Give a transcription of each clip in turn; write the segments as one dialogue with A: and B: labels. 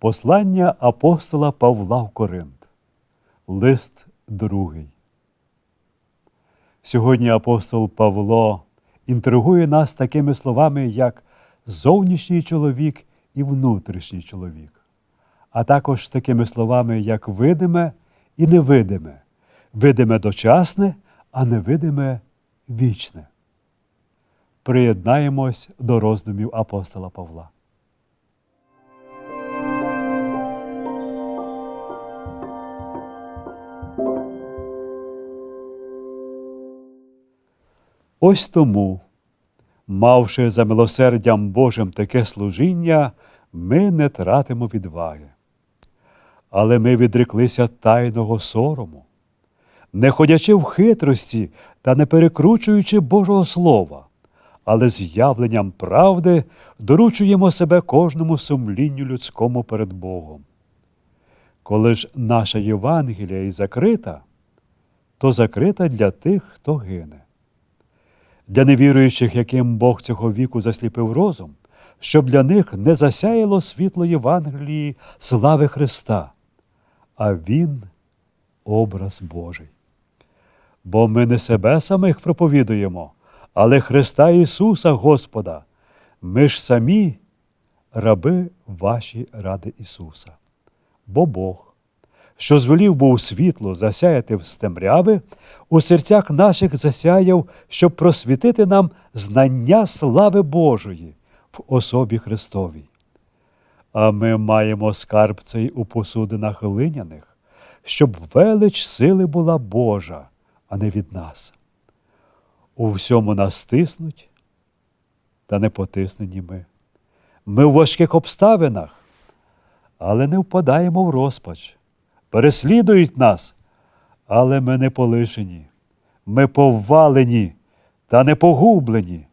A: Послання апостола Павла в Коринт. Лист другий. Сьогодні апостол Павло інтригує нас такими словами, як зовнішній чоловік і внутрішній чоловік, а також такими словами, як видиме і невидиме, видиме дочасне, а невидиме вічне. Приєднаємось до роздумів апостола Павла. Ось тому, мавши за милосердям Божим таке служіння, ми не тратимо відваги. Але ми відреклися тайного сорому, не ходячи в хитрості та не перекручуючи Божого Слова, але з явленням правди доручуємо себе кожному сумлінню людському перед Богом. Коли ж наша Євангелія і закрита, то закрита для тих, хто гине для невіруючих, яким Бог цього віку засліпив розум, щоб для них не засяяло світло Євангелії слави Христа, а Він образ Божий. Бо ми не себе самих проповідуємо, але Христа Ісуса Господа. Ми ж самі раби ваші ради Ісуса. Бо Бог, що звелів був світло засяяти в стемряви, у серцях наших засяяв, щоб просвітити нам знання слави Божої в особі Христовій. А ми маємо скарб цей у посудинах глиняних, щоб велич сили була Божа, а не від нас. У всьому нас тиснуть, та не потиснені ми. Ми в важких обставинах, але не впадаємо в розпач переслідують нас, але ми не полишені, ми повалені та не погублені.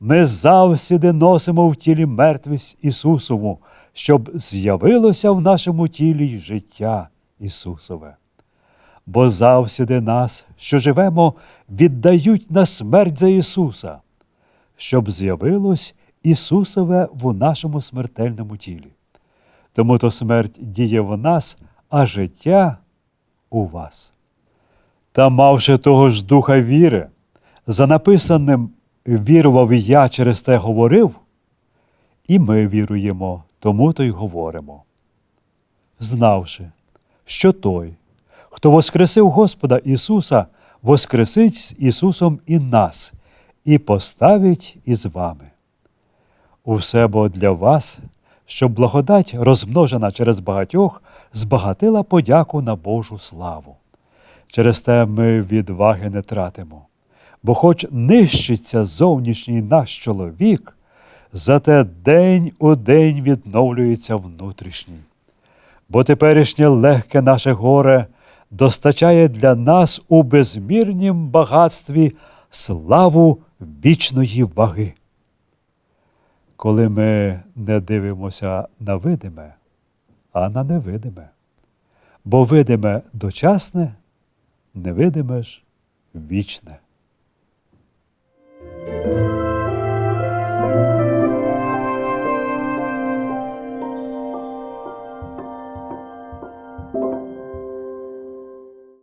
A: Ми завсіди носимо в тілі мертвість Ісусову, щоб з'явилося в нашому тілі життя Ісусове. Бо завсіди нас, що живемо, віддають на смерть за Ісуса, щоб з'явилось Ісусове в нашому смертельному тілі. Тому то смерть діє в нас, а життя у вас. Та, мавши того ж духа віри, за написаним вірував я через те говорив, і ми віруємо, тому то й говоримо. Знавши, що той, хто воскресив Господа Ісуса, воскресить з Ісусом і нас, і поставить із вами. Усе бо для вас щоб благодать, розмножена через багатьох, збагатила подяку на Божу славу. Через те ми відваги не тратимо, бо хоч нищиться зовнішній наш чоловік, зате день у день відновлюється внутрішній. Бо теперішнє легке наше горе достачає для нас у безмірнім багатстві славу вічної ваги коли ми не дивимося на видиме, а на невидиме. Бо видиме дочасне, невидиме ж вічне.